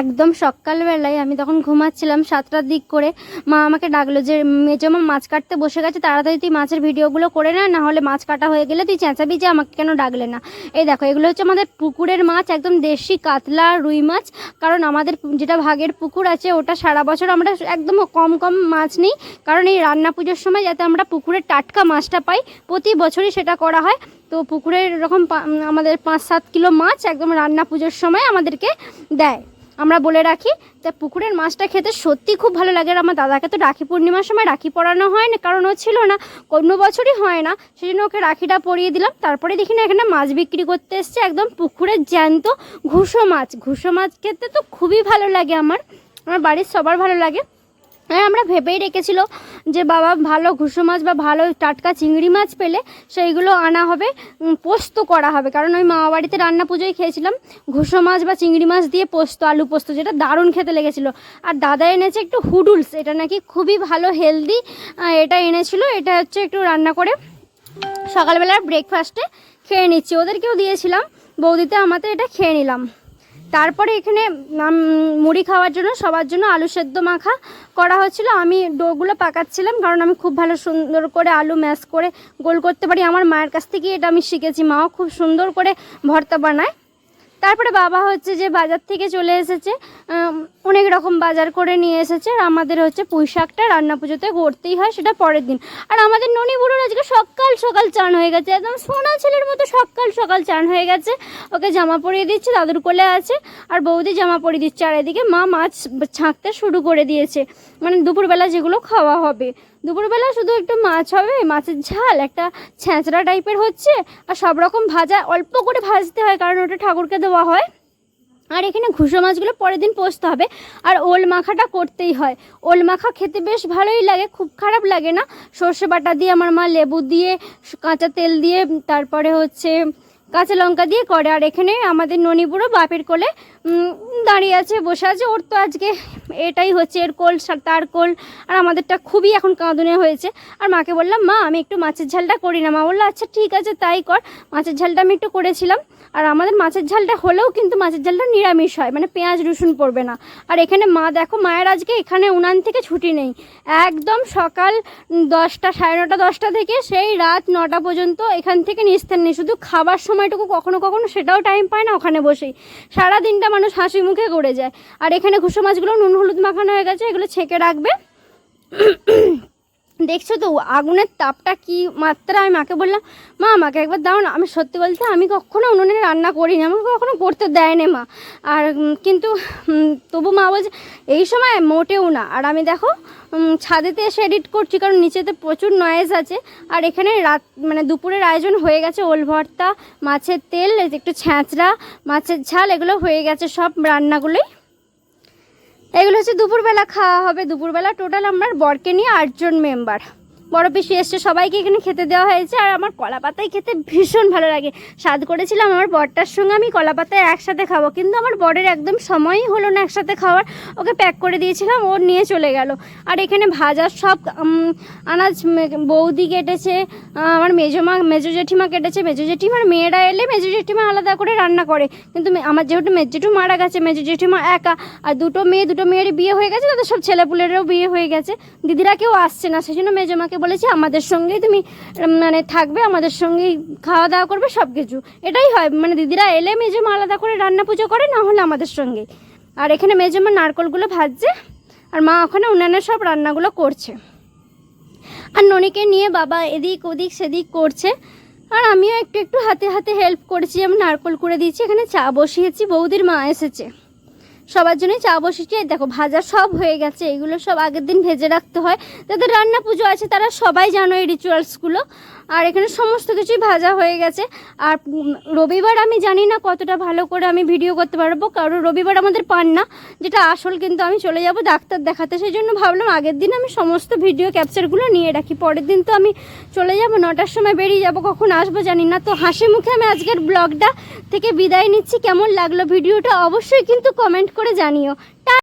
একদম সকালবেলায় আমি তখন ঘুমাচ্ছিলাম সাতটার দিক করে। মা আমাকে ডাকলো যে মেজমা মাছ কাটতে বসে গেছে, তাড়াতাড়ি তুই মাছের ভিডিওগুলো করে না না হলে মাছ কাটা হয়ে গেলে তুই চেঁচাবি যে আমাকে কেন ডাকলে না? এই দেখো, এগুলো হচ্ছে আমাদের পুকুরের মাছ, একদম দেশি কাতলা, রুই মাছ। কারণ আমাদের যেটা ভাগের পুকুর আছে, ওটা সারা বছর আমরা একদম কম কম মাছ নিই। কারণ এই রান্না পুজোর সময় যাতে আমরা পুকুরের টাটকা মাছটা পাই, প্রতি বছরই সেটা করা হয়। তো পুকুরের এরকম আমাদের পাঁচ, সাত কিলো মাছ একদম রান্না পুজোর সময় আমাদেরকে দেয়। আমরা বলে রাখি তা পুকুরের মাছটা খেতে সত্যি খুব ভালো লাগে। আর আমার দাদাকে তো রাখি পূর্ণিমার সময় রাখি পরানো হয় না কারণ ও ছিল না। কোনো বছরই হয় না। সেই জন্য ওকে রাখিটা পরিয়ে দিলাম। তারপরে দেখি না এখানে মাছ বিক্রি করতে এসছে একদম পুকুরের জ্যান্ত ঘুষো মাছ। ঘুষো মাছ খেতে তো খুবই ভালো লাগে আমার। আমার বাড়ির সবার ভালো লাগে। আমরা ভেবেই রেখেছিল যে বাবা ভালো ঘুষো মাছ বা ভালো টাটকা চিংড়ি মাছ পেলে সেইগুলো আনা হবে পোস্ত করা হবে। কারণ ওই মামা বাড়িতে রান্না পুজোয় খেয়েছিলাম, ঘুষো মাছ বা চিংড়ি মাছ দিয়ে পোস্ত, আলু পোস্ত, যেটা দারুণ খেতে লেগেছিলো। আর দাদা এনেছে একটু হুডুলস, এটা নাকি খুবই ভালো হেলদি এটা এনেছিল, এটা হচ্ছে একটু রান্না করে সকালবেলার ব্রেকফাস্টে খেয়ে নিচ্ছি। ওদেরকেও দিয়েছিলাম, বৌদিতে আমাদের এটা খেয়ে নিলাম। তারপরে এখানে মুড়ি খাওয়ার জন্য, সবার জন্য আলু সেদ্ধ মাখা করা হচ্ছিল আমি ডোগুলো পাকাচ্ছিলাম কারণ আমি খুব ভালো সুন্দর করে আলু ম্যাশ করে গোল করতে পারি। আমার মায়ের কাছ থেকে এটা আমি শিখেছি। মাও খুব সুন্দর করে ভর্তা বানায়। তারপরে বাবা হচ্ছে যে বাজার থেকে চলে এসেছে অনেক রকম বাজার করে নিয়ে এসেছে। আর আমাদের হচ্ছে পুঁই শাকটা রান্না পুজোতে করতেই হয়, সেটা পরের দিন। আর আমাদের ননি বুড়োর আজকে সকাল সকাল চান হয়ে গেছে, একদম সোনা ছেলের মতো সকাল সকাল চান হয়ে গেছে। ওকে জামা পরিয়ে দিচ্ছে, দাদুর কোলে আছে, আর বৌদি জামা পরিয়ে দিচ্ছে। আর এদিকে মা মাছ ছাঁকতে শুরু করে দিয়েছে। মানে দুপুরবেলা যেগুলো খাওয়া হবে। দুপুরবেলা শুধু একটু মাছ হবে, মাছের ঝাল, একটা ছ্যাঁচড়া টাইপের হচ্ছে, আর সব রকম ভাজা অল্প করে ভাজতে হয়, কারণ ওটা ঠাকুরকে দেওয়া হয়। আর এখানে ঘুষো মাছগুলো পরের দিন পোস্ত হবে, আর ওল মাখাটা করতেই হয়। ওল মাখা খেতে বেশ ভালোই লাগে, খুব খারাপ লাগে না? সর্ষে বাটা দিয়ে আমার মা লেবু দিয়ে, কাঁচা তেল দিয়ে, তারপরে হচ্ছে কাঁচা লঙ্কা দিয়ে করে। আর এখানে আমাদের ননিপুরো বাপের কোলে দাঁড়িয়ে আছে, বসে আছে। ওর তো আজকে এটাই হচ্ছে এর কোল তার কোল। আর আমাদেরটা খুবই এখন কাঁদনে হয়েছে। আর মাকে বললাম, মা, আমি একটু মাছের ঝালটা করি না। মা বলল আচ্ছা ঠিক আছে, তাই কর। মাছের ঝালটা আমি একটু করেছিলাম। আর আমাদের মাছের ঝালটা হলেও কিন্তু মাছের ঝালটা নিরামিষ হয় মানে পেঁয়াজ, রসুন পড়বে না। আর এখানে মা, দেখো, মায়ের আজকে এখানে উনান থেকে ছুটি নেই। একদম সকাল দশটা, সাড়ে নটা, দশটা থেকে সেই রাত নটা পর্যন্ত এখান থেকে নিস্তার নেই। শুধু খাবার সময়টুকু কখনো কখনো সেটাও টাইম পায় না ওখানে বসেই। সারা দিনটা মানুষ হাসি মুখে করে যায়। আর এখানে ঘুষো মাছগুলো নুন হলুদ মাখানো হয়ে গেছে, এগুলো ছেঁকে রাখবে। দেখছ তো, আগুনের তাপটা কি মাত্রা? আমি মাকে বললাম, মা, আমাকে একবার দাও না। আমি সত্যি বলতে, আমি কখনো উনুনে রান্না করি না আমাকে কখনো করতে দেয় না মা। আর কিন্তু তবু মা বলছে, এই সময় মোটেও না। আর আমি দেখো ছাদেতে এসে এডিট করছি, কারণ নিচেতে প্রচুর নয়েজ আছে। আর এখানে রাত মানে দুপুরের আয়োজন হয়ে গেছে, ওল ভর্তা, মাছের তেল একটু ছ্যাঁচড়া, মাছের ঝাল, এগুলো হয়ে গেছে সব রান্নাগুলোই। এগুলো হচ্ছে দুপুরবেলা খাওয়া হবে। দুপুরবেলা টোটাল আমরা বরকে নিয়ে আটজন মেম্বার বড় পিসি এসছে, সবাইকে এখানে খেতে দেওয়া হয়েছে, আর আমার কলা পাতায় খেতে ভীষণ ভালো লাগে। স্বাদ করেছিলাম আমার বরটার সঙ্গে, আমি কলা পাতায় একসাথে খাব, কিন্তু আমার বরের একদম সময়ই হলো না একসাথে খাওয়ার। ওকে প্যাক করে দিয়েছিলাম, ও নিয়ে চলে গেল। আর এখানে ভাজার সব আনাজ বৌদি কেটেছে আমার মেজমা, মেজো জেঠিমা কেটেছে, মেজো জেঠিমার মেয়েরা এলে মেজো জেঠিমা আলাদা করে রান্না করে। কিন্তু আমার যেহেতু জেঠু মারা গেছে, মেজো জেঠিমা একা, আর দুটো মেয়ে, দুটো মেয়ের বিয়ে হয়ে গেছে, তাদের সব ছেলেপুলেরও বিয়ে হয়ে গেছে। দিদিরা কেউ আসছে না সেই জন্য মেজমাকে বলেছি, আমাদের সঙ্গেই তুমি মানে থাকবে, আমাদের সঙ্গেই খাওয়া দাওয়া করবে সব কিছু এটাই হয়। মানে দিদিরা এলে মেজমা আলাদা করে রান্না পুজো করে, না হলে আমাদের সঙ্গেই। আর এখানে মেজমা নারকলগুলো ভাজছে, আর মা ওখানে অন্যান্য সব রান্নাগুলো করছে। আর ননিকে নিয়ে বাবা এদিক ওদিক সেদিক করছে। আর আমিও একটু একটু হাতে হাতে হেল্প করেছি আমি নারকল করে দিয়েছি, এখানে চা বসিয়েছি, বৌদির মা এসেছে। সবার জন্যই চা বসিয়েছি এই দেখো, ভাজা সব হয়ে গেছে। এগুলো সব আগের দিন ভেজে রাখতে হয়। যাদের রান্না পুজো আছে, তারা সবাই জানো এই রিচুয়ালসগুলো আর এখানে সমস্ত কিছুই ভাজা হয়ে গেছে। আর রবিবার আমি জানি না কতটা ভালো করে আমি ভিডিও করতে পারব। কারণ রবিবার আমাদের পান না, যেটা আসল কিন্তু আমি চলে যাব ডাক্তার দেখাতে। সেই জন্য ভাবলাম আগের দিন আমি সমস্ত ভিডিও ক্যাপচারগুলো নিয়ে রাখি। পরের দিন তো আমি চলে যাব, নটার সময় বেরিয়ে যাব, কখন আসব জানি না। তো হাসি মুখে আমি আজকের ব্লগটা থেকে বিদায় নিচ্ছি। কেমন লাগল ভিডিওটা অবশ্যই কিন্তু কমেন্ট করে জানিও।